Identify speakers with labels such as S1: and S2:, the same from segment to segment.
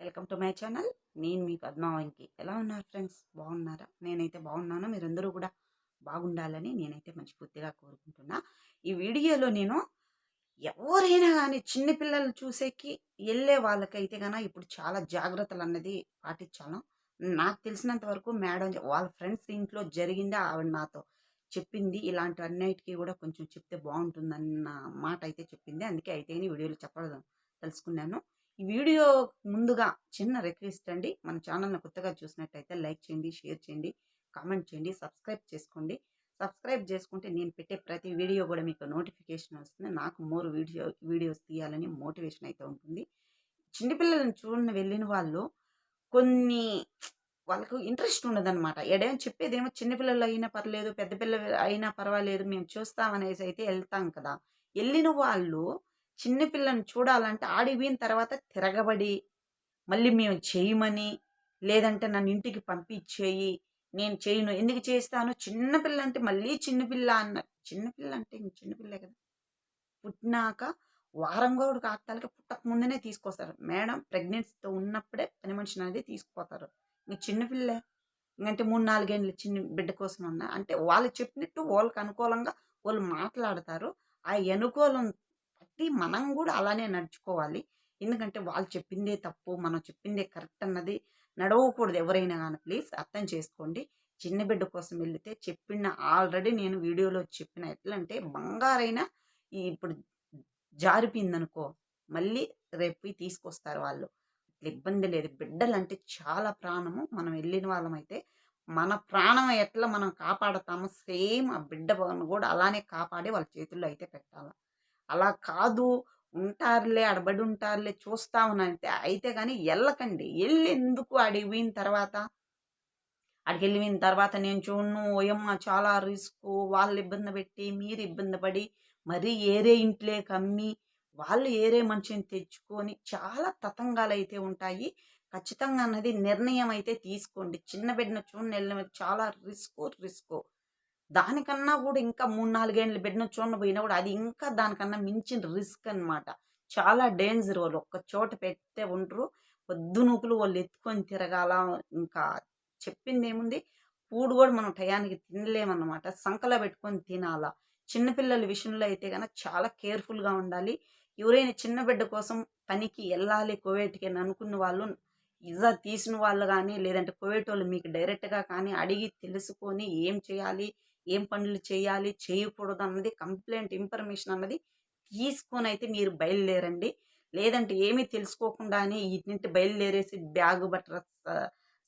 S1: Welcome to my channel. నేను మీ పద్మావంకి ఎలా ఉన్నారు ఫ్రెండ్స్? బాగున్నారా? నేనైతే బాగున్నాను. మీరందరూ కూడా బాగుండాలని నేనైతే మనస్ఫూర్తిగా కోరుకుంటున్నా. ఈ వీడియోలో నేను ఎవరైనా కానీ చిన్నపిల్లలు చూసేకి వెళ్ళే వాళ్ళకైతే కానీ ఇప్పుడు చాలా జాగ్రత్తలు అన్నది పాటించాను. నాకు తెలిసినంత వరకు మేడం వాళ్ళ ఫ్రెండ్స్ ఇంట్లో జరిగిందే ఆవిడ నాతో చెప్పింది. ఇలాంటి అన్నిటికీ కూడా కొంచెం చెప్తే బాగుంటుందన్న మాట అయితే చెప్పింది. అందుకే అయితే వీడియోలో చెప్పడం తెలుసుకున్నాను. ఈ వీడియో ముందుగా చిన్న రిక్వెస్ట్ అండి. మన ఛానల్ని కొత్తగా చూసినట్టయితే లైక్ చేయండి షేర్ చేయండి కామెంట్ చేయండి సబ్స్క్రైబ్ చేసుకోండి. సబ్స్క్రైబ్ చేసుకుంటే నేను పెట్టే ప్రతి వీడియో కూడా మీకు నోటిఫికేషన్ వస్తుంది. నాకు మోర్ వీడియో వీడియోస్ తీయాలని మోటివేషన్ అయితే ఉంటుంది. చిన్నపిల్లలను చూడని వెళ్ళిన వాళ్ళు కొన్ని వాళ్ళకు ఇంట్రెస్ట్ ఉండదన్నమాట. ఎడేమో చెప్పేదేమో చిన్నపిల్లలు అయినా పర్లేదు పెద్ద పిల్లలు అయినా పర్వాలేదు మేము చూస్తామనేసి అయితే వెళ్తాం కదా. వెళ్ళిన వాళ్ళు చిన్నపిల్లని చూడాలంటే ఆడిపోయిన తర్వాత తిరగబడి మళ్ళీ మేము చేయమని లేదంటే నన్ను ఇంటికి పంపించేయి నేను చేయను ఎందుకు చేస్తాను? చిన్నపిల్ల అంటే మళ్ళీ చిన్నపిల్ల అన్న చిన్నపిల్ల అంటే ఇంక చిన్నపిల్లే కదా. పుట్టినాక వారం కూడా కాకతాలకి పుట్టక ముందునే తీసుకొస్తారు. మేడం ప్రెగ్నెన్సీతో ఉన్నప్పుడే పని మనిషిని అనేది తీసుకుపోతారు. ఇంక చిన్నపిల్లే ఇంకంటే మూడు నాలుగేళ్ళు చిన్న బిడ్డ కోసం ఉన్నా అంటే వాళ్ళు చెప్పినట్టు వాళ్ళకి అనుకూలంగా వాళ్ళు మాట్లాడతారు. ఆ అనుకూలం బట్టి మనం కూడా అలానే నడుచుకోవాలి. ఎందుకంటే వాళ్ళు చెప్పిందే తప్పు మనం చెప్పిందే కరెక్ట్ అన్నది నడవకూడదు ఎవరైనా కానీ ప్లీజ్ అర్థం చేసుకోండి. చిన్న బిడ్డ కోసం వెళితే చెప్పిన ఆల్రెడీ నేను వీడియోలో చెప్పిన ఎట్లంటే బంగారైనా ఇప్పుడు జారిపోయిందనుకో మళ్ళీ రేపు తీసుకొస్తారు వాళ్ళు. అట్లా ఇబ్బంది లేదు. బిడ్డలంటే చాలా ప్రాణము. మనం వెళ్ళిన వాళ్ళమైతే మన ప్రాణం ఎట్లా మనం కాపాడతామో సేమ్ ఆ బిడ్డ కూడా అలానే కాపాడి వాళ్ళ చేతుల్లో అయితే పెట్టాలి. అలా కాదు ఉంటారులే అడబడి ఉంటారులే చూస్తా చూస్తామనంటే అయితే కానీ వెళ్ళకండి వెళ్ళి ఎందుకు అడిగి పోయిన తర్వాత? అడిగి వెళ్ళిన తర్వాత నేను చూడను ఓయమ్మ చాలా రిస్క్. వాళ్ళు ఇబ్బంది పెట్టి మీరు ఇబ్బంది పడి మరీ ఏరే ఇంట్లే కమ్మి వాళ్ళు ఏరే మనిషిని తెచ్చుకొని చాలా తతంగాలు అయితే ఉంటాయి. ఖచ్చితంగా అన్నది నిర్ణయం అయితే తీసుకోండి. చిన్న బిడ్డను చూడని వెళ్ళిన చాలా రిస్క్ రిస్క్. దానికన్నా కూడా ఇంకా మూడు నాలుగేళ్ళు బిడ్డను చూడని పోయినా కూడా అది ఇంకా దానికన్నా మించిన రిస్క్ అనమాట చాలా డేంజర్ వాళ్ళు. ఒక్క చోట పెడితే పొద్దు నూకులు వాళ్ళు ఎత్తుకొని తిరగాల ఇంకా చెప్పింది ఏముంది పూడు కూడా మనం టయానికి తినలేమన్నమాట. సంకలో పెట్టుకొని తినాలా? చిన్నపిల్లల విషయంలో అయితే కనుక చాలా కేర్ఫుల్గా ఉండాలి. ఎవరైనా చిన్న బిడ్డ కోసం పనికి వెళ్ళాలి కోవేట్కి అని అనుకున్న వాళ్ళు ఇజా తీసిన వాళ్ళు కానీ లేదంటే కోవేట్ వాళ్ళు మీకు డైరెక్ట్గా కానీ అడిగి తెలుసుకొని ఏం చేయాలి ఏం పనులు చేయాలి చేయకూడదు అన్నది కంప్లైంట్ ఇన్ఫర్మేషన్ అన్నది తీసుకొని అయితే మీరు బయలుదేరండి. లేదంటే ఏమీ తెలుసుకోకుండానే ఇంటి బయలుదేరేసి బ్యాగ్ బట్ట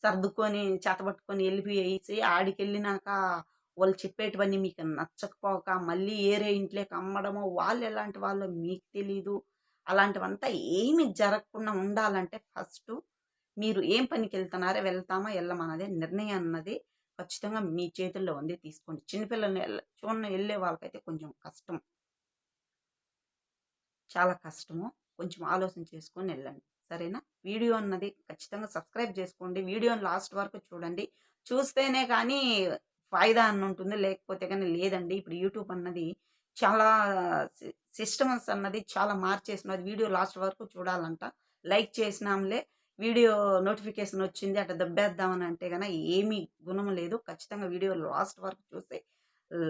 S1: సర్దుకొని చేతబట్టుకొని వెళ్ళిపోయేసి ఆడికి వెళ్ళినాక వాళ్ళు చెప్పేటివన్నీ మీకు నచ్చకపోక మళ్ళీ ఏరే ఇంట్లోకి అమ్మడమో వాళ్ళు ఎలాంటి వాళ్ళో మీకు తెలీదు. అలాంటివంతా ఏమి జరగకుండా ఉండాలంటే ఫస్ట్ మీరు ఏం పనికి వెళ్తున్నారో వెళ్తామా వెళ్ళమన్నదే నిర్ణయం అన్నది ఖచ్చితంగా మీ చేతుల్లో ఉంది తీసుకోండి. చిన్నపిల్లల్ని చూడండి వెళ్ళే వాళ్ళకైతే కొంచెం కష్టం. చాలా కష్టము. కొంచెం ఆలోచన చేసుకొని వెళ్ళండి సరేనా? వీడియో అన్నది ఖచ్చితంగా సబ్స్క్రైబ్ చేసుకోండి. వీడియోని లాస్ట్ వరకు చూడండి. చూస్తేనే కానీ ఫాయిదా అని ఉంటుంది. లేకపోతే కానీ లేదండి. ఇప్పుడు యూట్యూబ్ అన్నది చాలా సిస్టమ్స్ అన్నది చాలా మార్చేసినది. వీడియో లాస్ట్ వరకు చూడాలంట. లైక్ చేసినాంలే వీడియో నోటిఫికేషన్ వచ్చింది అట్లా దెబ్బేద్దామని అంటే కనుక ఏమీ గుణం లేదు. ఖచ్చితంగా వీడియో లాస్ట్ వరకు చూస్తే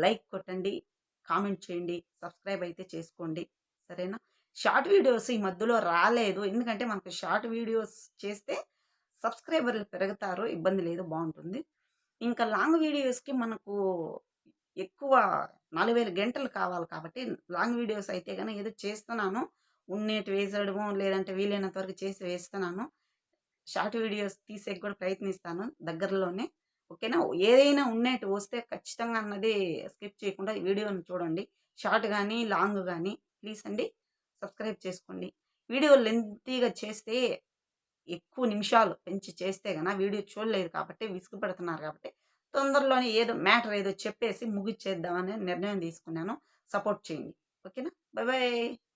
S1: లైక్ కొట్టండి కామెంట్ చేయండి సబ్స్క్రైబ్ అయితే చేసుకోండి. సరేనా? షార్ట్ వీడియోస్ ఈ మధ్యలో రాలేదు. ఎందుకంటే మనకు షార్ట్ వీడియోస్ చేస్తే సబ్స్క్రైబర్లు పెరుగుతారు ఇబ్బంది లేదు బాగుంటుంది. ఇంకా లాంగ్ వీడియోస్కి మనకు ఎక్కువ నాలుగు వేల గంటలు కావాలి కాబట్టి లాంగ్ వీడియోస్ అయితే కానీ ఏదో చేస్తున్నాను. ఉన్నేటి వేసేయడము లేదంటే వీలైనంత వరకు చేసి వేస్తున్నాను. షార్ట్ వీడియోస్ తీసే కూడా ప్రయత్నిస్తాను దగ్గరలోనే. ఓకేనా? ఏదైనా ఉన్నట్టు వస్తే ఖచ్చితంగా అన్నది స్కిప్ చేయకుండా వీడియోని చూడండి. షార్ట్ కానీ లాంగ్ కానీ ప్లీజ్ అండి సబ్స్క్రైబ్ చేసుకోండి. వీడియో లెంతీగా చేస్తే ఎక్కువ నిమిషాలు పెంచి చేస్తే కన్నా వీడియో చూడలేదు కాబట్టి విసుగుపడుతున్నారు కాబట్టి తొందరలోనే ఏదో మ్యాటర్ ఏదో చెప్పేసి ముగిచ్చేద్దామని నిర్ణయం తీసుకున్నాను. సపోర్ట్ చేయండి. ఓకేనా? Bye bye